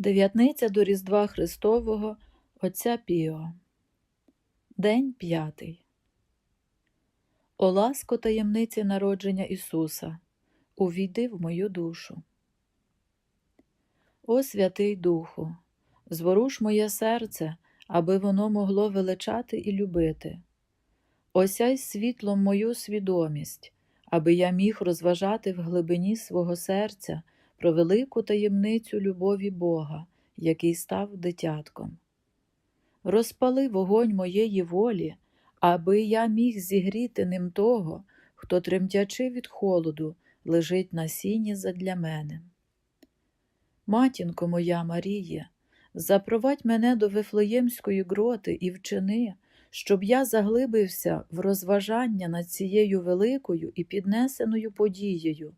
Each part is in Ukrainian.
Дев'ятниця до Різдва Христового Отця Піо. День п'ятий. О ласко таємниці народження Ісуса, увійди в мою душу. О Святий Духу, зворуш моє серце, аби воно могло величати і любити. Осяй світлом мою свідомість, аби я міг розважати в глибині свого серця про велику таємницю любові Бога, який став дитятком. Розпали вогонь моєї волі, аби я міг зігріти ним того, хто, тремтячи від холоду, лежить на сіні задля мене. Матінко моя Марія, запровадь мене до Вифлеємської гроти і вчини, щоб я заглибився в розважання над цією великою і піднесеною подією,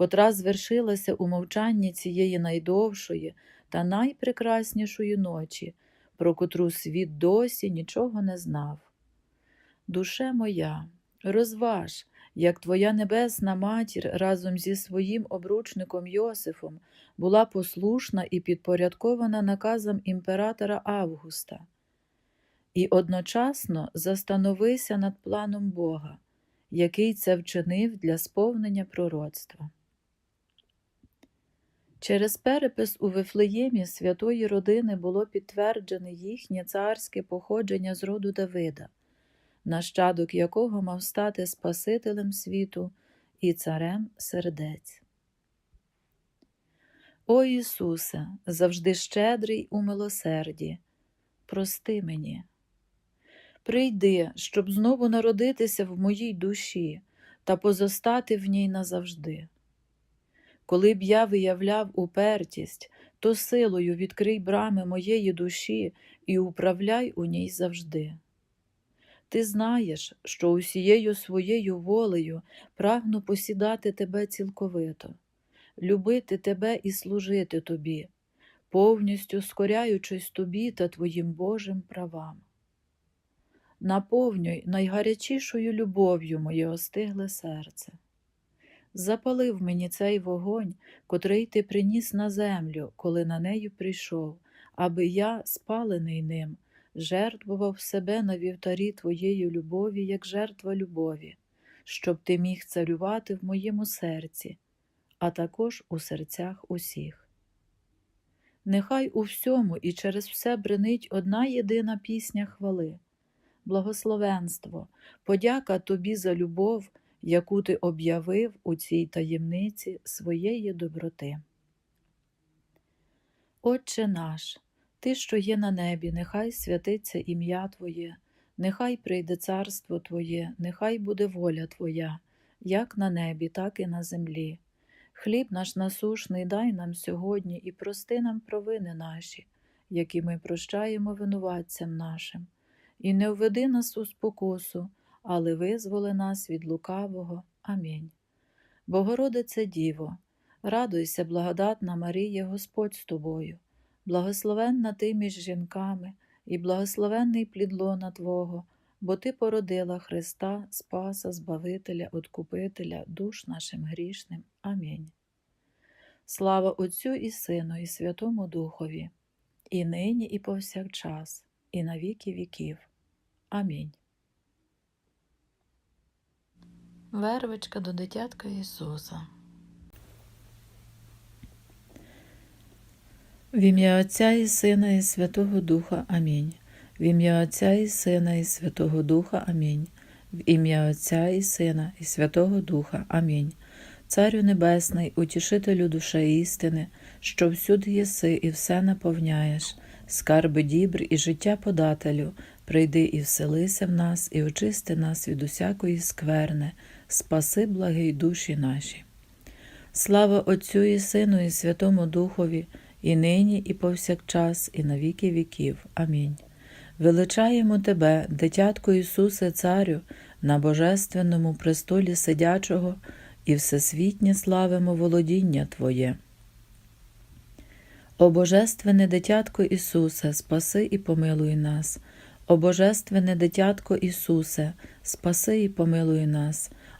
котра звершилася у мовчанні цієї найдовшої та найпрекраснішої ночі, про котру світ досі нічого не знав. Душе моя, розваж, як твоя небесна матір разом зі своїм обручником Йосифом була послушна і підпорядкована наказам імператора Августа, і одночасно застановися над планом Бога, який це вчинив для сповнення пророцтва. Через перепис у Вифлеємі святої родини було підтверджене їхнє царське походження з роду Давида, нащадок якого мав стати Спасителем світу і царем сердець. О Ісусе, завжди щедрий у милосерді, прости мені. Прийди, щоб знову народитися в моїй душі та позостати в ній назавжди. Коли б я виявляв упертість, то силою відкрий брами моєї душі і управляй у ній завжди. Ти знаєш, що усією своєю волею прагну посідати тебе цілковито, любити тебе і служити тобі, повністю скоряючись тобі та твоїм Божим правам. Наповнюй найгарячішою любов'ю моє остигле серце. Запалив мені цей вогонь, котрий ти приніс на землю, коли на неї прийшов, аби я, спалений ним, жертвував себе на вівтарі твоєї любові, як жертва любові, щоб ти міг царювати в моєму серці, а також у серцях усіх. Нехай у всьому і через все бренить одна єдина пісня хвали, благословенство, подяка тобі за любов яку ти об'явив у цій таємниці своєї доброти. Отче наш, Ти, що є на небі, нехай святиться ім'я Твоє, нехай прийде царство Твоє, нехай буде воля Твоя, як на небі, так і на землі. Хліб наш насушний дай нам сьогодні і прости нам провини наші, які ми прощаємо винуватцям нашим, і не введи нас у спокусу, але визволи нас від лукавого. Амінь. Богородице Діво, радуйся, благодатна Марія, Господь з тобою, благословенна ти між жінками, і благословенний плід лона Твого, бо Ти породила Христа, Спаса, Збавителя, Откупителя, душ нашим грішним. Амінь. Слава Отцю і Сину, і Святому Духові, і нині, і повсякчас, і на віки віків. Амінь. Вервичка до дитятка Ісуса. В ім'я Отця і Сина, і Святого Духа Амінь. В ім'я Отця і Сина, і Святого Духа Амінь. В ім'я Отця і Сина, і Святого Духа Амінь. Царю Небесний, утішителю душе істини, що всюди єси і все наповняєш, скарби дібр і життя подателю, прийди і вселися в нас, і очисти нас від усякої скверни спаси благий душі наші. Слава Отцю і Сину, і Святому Духові, і нині, і повсякчас, і на віки віків. Амінь. Величаємо Тебе, дитятко Ісусе, Царю, на Божественному престолі сидячого, і всесвітнє славимо володіння Твоє. О Божественне дитятко Ісусе, спаси і помилуй нас. О Божественне дитятко Ісусе, спаси і помилуй нас.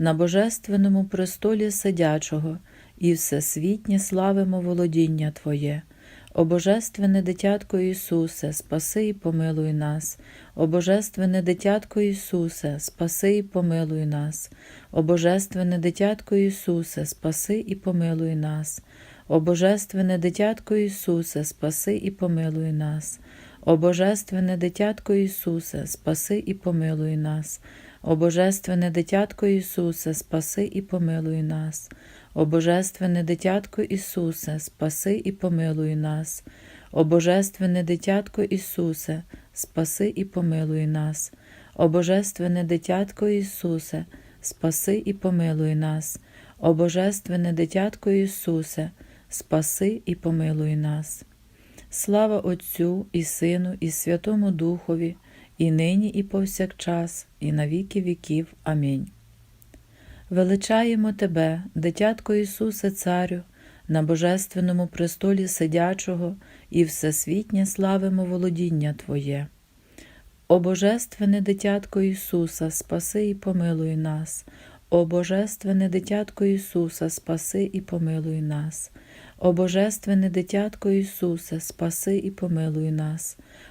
на божественному престолі сидячого, і всесвітнє славимо володіння Твоє. О Божественне дитятко Ісусе, спаси і помилуй нас. О Божественне дитятко Ісусе, спаси і помилуй нас. О Божественне дитятко Ісусе, спаси і помилуй нас. О Божественне дитятко Ісусе, спаси і помилуй нас. О Божественне дитятко Ісусе, спаси і помилуй нас. О Божественне дитятко Ісусе, спаси і помилуй нас. О Божественне дитятко Ісусе, спаси і помилуй нас. О Божественне дитятко Ісусе, спаси і помилуй нас. О Божественне дитятко Ісусе, спаси і помилуй нас. О Божественне дитятко Ісусе, спаси і помилуй нас. Слава Отцю і Сину, і Святому Духові, і нині, і повсякчас, і на віки віків. Амінь. Величаємо Тебе, дитятко Ісусе Царю, на божественному престолі сидячого, і всесвітнє славимо володіння Твоє. О Божественне дитятко Ісуса, спаси і помилуй нас. О Божественне дитятко Ісуса, спаси і помилуй нас. О Божественне дитятко Ісусе, спаси і помилуй нас.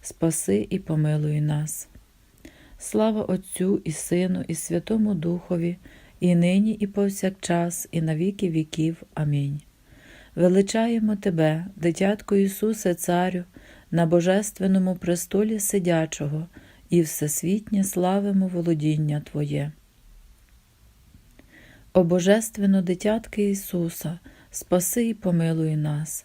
спаси і помилуй нас. Слава Отцю і Сину, і Святому Духові, і нині, і повсякчас, і на віки віків. Амінь. Величаємо Тебе, дитятко Ісусе Царю, на божественному престолі сидячого, і всесвітнє славимо володіння Твоє. О Божественно дитятки Ісуса, спаси і помилуй нас.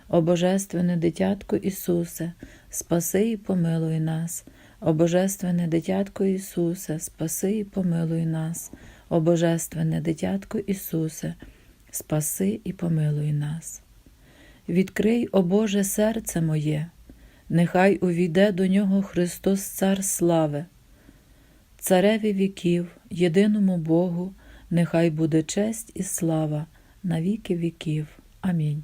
О Божественне дитятко Ісусе, спаси і помилуй нас. О Божественне дитятко Ісусе, спаси і помилуй нас. О Божественне дитятко Ісусе, спаси і помилуй нас. Відкрий, о Боже, серце моє, нехай увійде до нього Христос Цар слави. Цареві віків, єдиному Богу, нехай буде честь і слава на віки віків. Амінь.